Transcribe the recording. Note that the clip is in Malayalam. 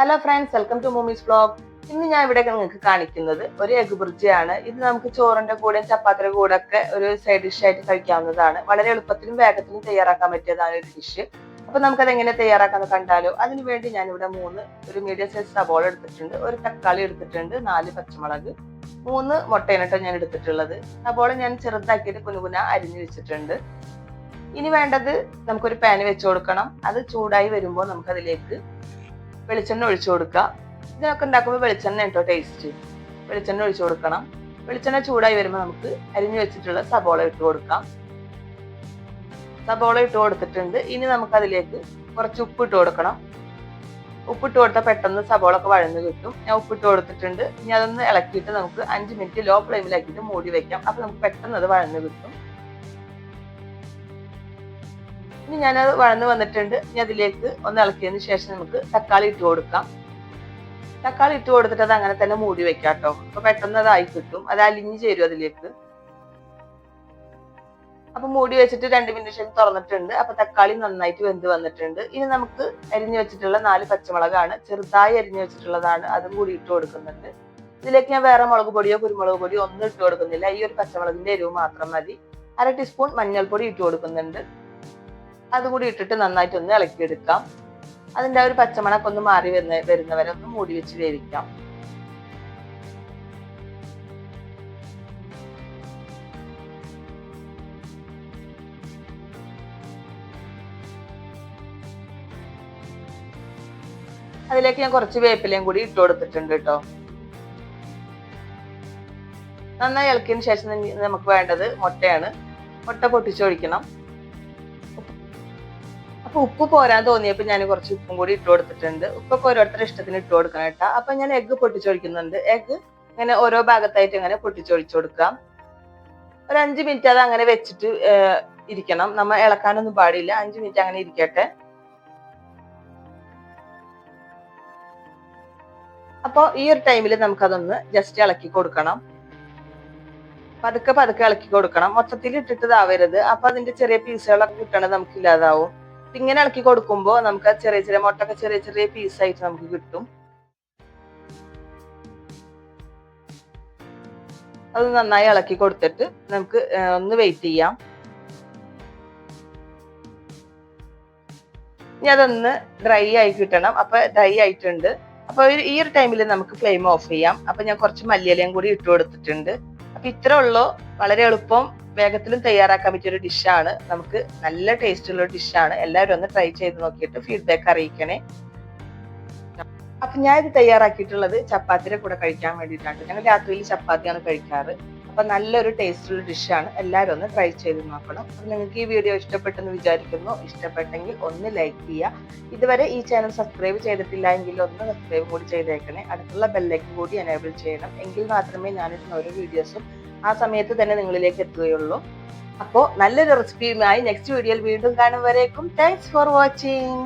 ഹലോ ഫ്രണ്ട്സ് വെൽക്കം ടു മൂമീസ് ബ്ലോഗ് ഇന്ന് ഞാൻ ഇവിടെ നിങ്ങൾക്ക് കാണിക്കുന്നത് ഒരു എഗ് ബുർജിയാണ് ഇത് നമുക്ക് ചോറിന്റെ കൂടെ ചപ്പാത്തിയുടെ കൂടെ ഒക്കെ ഒരു സൈഡ് ഡിഷ് ആയിട്ട് കഴിക്കാവുന്നതാണ്. വളരെ എളുപ്പത്തിലും വേഗത്തിലും തയ്യാറാക്കാൻ പറ്റിയതാണ് ഒരു ഡിഷ് അപ്പൊ നമുക്കത് എങ്ങനെ തയ്യാറാക്കാന്ന് കണ്ടാലോ. അതിനുവേണ്ടി ഞാൻ ഇവിടെ മൂന്ന് ഒരു മീഡിയം സൈസ് സബോള എടുത്തിട്ടുണ്ട്. ഒരു തക്കാളി എടുത്തിട്ടുണ്ട്. നാല് പച്ചമുളക്. മൂന്ന് മുട്ടയിനട്ടോ ഞാൻ എടുത്തിട്ടുള്ളത്. സബോള ഞാൻ ചെറുതാക്കിയിട്ട് കുനുകുന അരിഞ്ഞു വെച്ചിട്ടുണ്ട്. ഇനി വേണ്ടത് നമുക്കൊരു പാന് വെച്ചു കൊടുക്കണം. അത് ചൂടായി വരുമ്പോൾ നമുക്കതിലേക്ക് വെളിച്ചെണ്ണ ഒഴിച്ചു കൊടുക്കുക. ഇതിനൊക്കെ ഉണ്ടാക്കുമ്പോൾ വെളിച്ചെണ്ണ കേട്ടോ ടേസ്റ്റ് വെളിച്ചെണ്ണ ഒഴിച്ചു കൊടുക്കണം. വെളിച്ചെണ്ണ ചൂടായി വരുമ്പോൾ നമുക്ക് അരിഞ്ഞു വെച്ചിട്ടുള്ള സബോള ഇട്ട് കൊടുക്കാം. സബോള ഇട്ട് കൊടുത്തിട്ടുണ്ട്. ഇനി നമുക്ക് അതിലേക്ക് കുറച്ച് ഉപ്പ് ഇട്ട് കൊടുക്കണം. ഉപ്പിട്ട് കൊടുത്താൽ പെട്ടെന്ന് സബോള ഒക്കെ വഴന്ന് കിട്ടും. ഞാൻ ഉപ്പിട്ട് കൊടുത്തിട്ടുണ്ട്. ഇനി അതൊന്ന് ഇളക്കിയിട്ട് നമുക്ക് അഞ്ച് മിനിറ്റ് ലോ ഫ്ലെയിമിലാക്കിയിട്ട് മൂടി വെക്കാം. അപ്പൊ നമുക്ക് പെട്ടെന്ന് അത് വഴന്ന് കിട്ടും. ഇനി ഞാനത് വഴന്ന് വന്നിട്ടുണ്ട്. ഇനി അതിലേക്ക് ഒന്ന് ഇളക്കിയതിന് ശേഷം നമുക്ക് തക്കാളി ഇട്ട് കൊടുക്കാം. തക്കാളി ഇട്ട് കൊടുത്തിട്ട് അത് അങ്ങനെ തന്നെ മൂടി വെക്കാം കേട്ടോ. അപ്പൊ പെട്ടെന്ന് അതായി കിട്ടും. അത് അലിഞ്ഞ് ചേരും അതിലേക്ക്. അപ്പൊ മൂടി വെച്ചിട്ട് രണ്ട് മിനിറ്റ് ശേഷം തുറന്നിട്ടുണ്ട്. അപ്പൊ തക്കാളി നന്നായിട്ട് വെന്ത് വന്നിട്ടുണ്ട്. ഇനി നമുക്ക് അരിഞ്ഞു വെച്ചിട്ടുള്ള നാല് പച്ചമുളകാണ്. ചെറുതായി അരിഞ്ഞു വെച്ചിട്ടുള്ളതാണ്. അതും കൂടി ഇട്ട് കൊടുക്കുന്നുണ്ട്. ഇതിലേക്ക് ഞാൻ വേറെ മുളക് പൊടിയോ കുരുമുളക് പൊടിയോ ഒന്നും ഇട്ട് കൊടുക്കുന്നില്ല. ഈ ഒരു പച്ചമുളകിന്റെ എരിവ് മാത്രം മതി. അര ടീസ്പൂൺ മഞ്ഞൾപ്പൊടി ഇട്ട് കൊടുക്കുന്നുണ്ട്. അതും കൂടി ഇട്ടിട്ട് നന്നായിട്ട് ഒന്ന് ഇളക്കിയെടുക്കാം. അതിന്റെ ഒരു പച്ചമണക്ക് ഒന്ന് മാറി വരുന്ന വരുന്നവരെ ഒന്ന് മൂടി വെച്ച് വേവിക്കാം. അതിലേക്ക് ഞാൻ കുറച്ച് വേപ്പിലയും കൂടി ഇട്ട് കൊടുത്തിട്ടുണ്ട് കേട്ടോ. നന്നായി ഇളക്കിയതിന് ശേഷം നമുക്ക് വേണ്ടത് മുട്ടയാണ്. മുട്ട പൊട്ടിച്ചൊഴിക്കണം. അപ്പൊ ഉപ്പ് പോരാൻ തോന്നിയപ്പോ ഞാൻ കുറച്ച് ഉപ്പും കൂടി ഇട്ട് കൊടുത്തിട്ടുണ്ട്. ഉപ്പൊക്കെ ഓരോരുത്തരുടെ ഇഷ്ടത്തിന് ഇട്ട് കൊടുക്കണം കേട്ടോ. അപ്പൊ ഞാൻ എഗ്ഗ് പൊട്ടിച്ചൊഴിക്കുന്നുണ്ട് എഗ്ഗ് ഇങ്ങനെ ഓരോ ഭാഗത്തായിട്ട് ഇങ്ങനെ പൊട്ടിച്ചൊഴിച്ചു കൊടുക്കാം ഒരു അഞ്ച് മിനിറ്റ് അത് അങ്ങനെ വെച്ചിട്ട് ഇരിക്കണം. നമ്മൾ ഇളക്കാനൊന്നും പാടില്ല. അഞ്ച് മിനിറ്റ് അങ്ങനെ ഇരിക്കട്ടെ. അപ്പോൾ ഈ ഒരു ടൈമിൽ നമുക്കതൊന്ന് ജസ്റ്റ് ഇളക്കി കൊടുക്കണം. പതുക്കെ പതുക്കെ ഇളക്കി കൊടുക്കണം. മൊത്തത്തിൽ ഇട്ടിട്ട് ഇതാവരുത്. അപ്പൊ അതിന്റെ ചെറിയ പീസുകളൊക്കെ കിട്ടണത് നമുക്ക് ഇല്ലാതാവും ഇങ്ങനെ ഇളക്കി കൊടുക്കുമ്പോൾ നമുക്ക് ചെറിയ ചെറിയ മുട്ടൊക്കെ ചെറിയ ചെറിയ പീസ് ആയിട്ട് നമുക്ക് കിട്ടും. അത് നന്നായി ഇളക്കി കൊടുത്തിട്ട് നമുക്ക് ഒന്ന് വെയിറ്റ് ചെയ്യാം. ഇനി അതൊന്ന് ഡ്രൈ ആയി കിട്ടണം. അപ്പൊ ഡ്രൈ ആയിട്ടുണ്ട്. അപ്പൊ ഈ ഒരു ടൈമിൽ നമുക്ക് ഫ്ലെയിം ഓഫ് ചെയ്യാം. അപ്പൊ ഞാൻ കുറച്ച് മല്ലിയിലയും കൂടി ഇട്ട് കൊടുത്തിട്ടുണ്ട്. അപ്പൊ ഇത്ര ഉള്ളൂ വളരെ എളുപ്പം വേഗത്തിലും തയ്യാറാക്കാൻ പറ്റിയ ഒരു ഡിഷാണ് നമുക്ക് നല്ല ടേസ്റ്റ് ഉള്ള ഡിഷാണ് എല്ലാവരും ഒന്ന് ട്രൈ ചെയ്ത് നോക്കിയിട്ട് ഫീഡ്ബാക്ക് അറിയിക്കണേ. അപ്പൊ ഞാൻ ഇത് തയ്യാറാക്കിയിട്ടുള്ളത് ചപ്പാത്തിയുടെ കൂടെ കഴിക്കാൻ വേണ്ടിയിട്ടാണ്. ഞങ്ങൾ രാത്രിയിൽ ചപ്പാത്തിയാണ് കഴിക്കാറ്. അപ്പൊ നല്ലൊരു ടേസ്റ്റുള്ള ഡിഷാണ്. എല്ലാവരും ഒന്ന് ട്രൈ ചെയ്ത് നോക്കണം. അപ്പൊ നിങ്ങൾക്ക് ഈ വീഡിയോ ഇഷ്ടപ്പെട്ടെന്ന് വിചാരിക്കുന്നു. ഇഷ്ടപ്പെട്ടെങ്കിൽ ഒന്ന് ലൈക്ക് ചെയ്യുക. ഇതുവരെ ഈ ചാനൽ സബ്സ്ക്രൈബ് ചെയ്തിട്ടില്ല എങ്കിൽ ഒന്ന് സബ്സ്ക്രൈബ് കൂടി ചെയ്തേക്കണേ. അടുത്തുള്ള ബെല്ലൈക്കൻ കൂടി എനേബിൾ ചെയ്യണം. എങ്കിൽ മാത്രമേ ഞാനിടുന്ന ഓരോ വീഡിയോസും ആ സമയത്ത് തന്നെ നിങ്ങളിലേക്ക് എത്തുകയുള്ളൂ. അപ്പോൾ നല്ലൊരു റെസിപ്പിയുമായി നെക്സ്റ്റ് വീഡിയോയിൽ വീണ്ടും കാണും വരേക്കും. Thanks for watching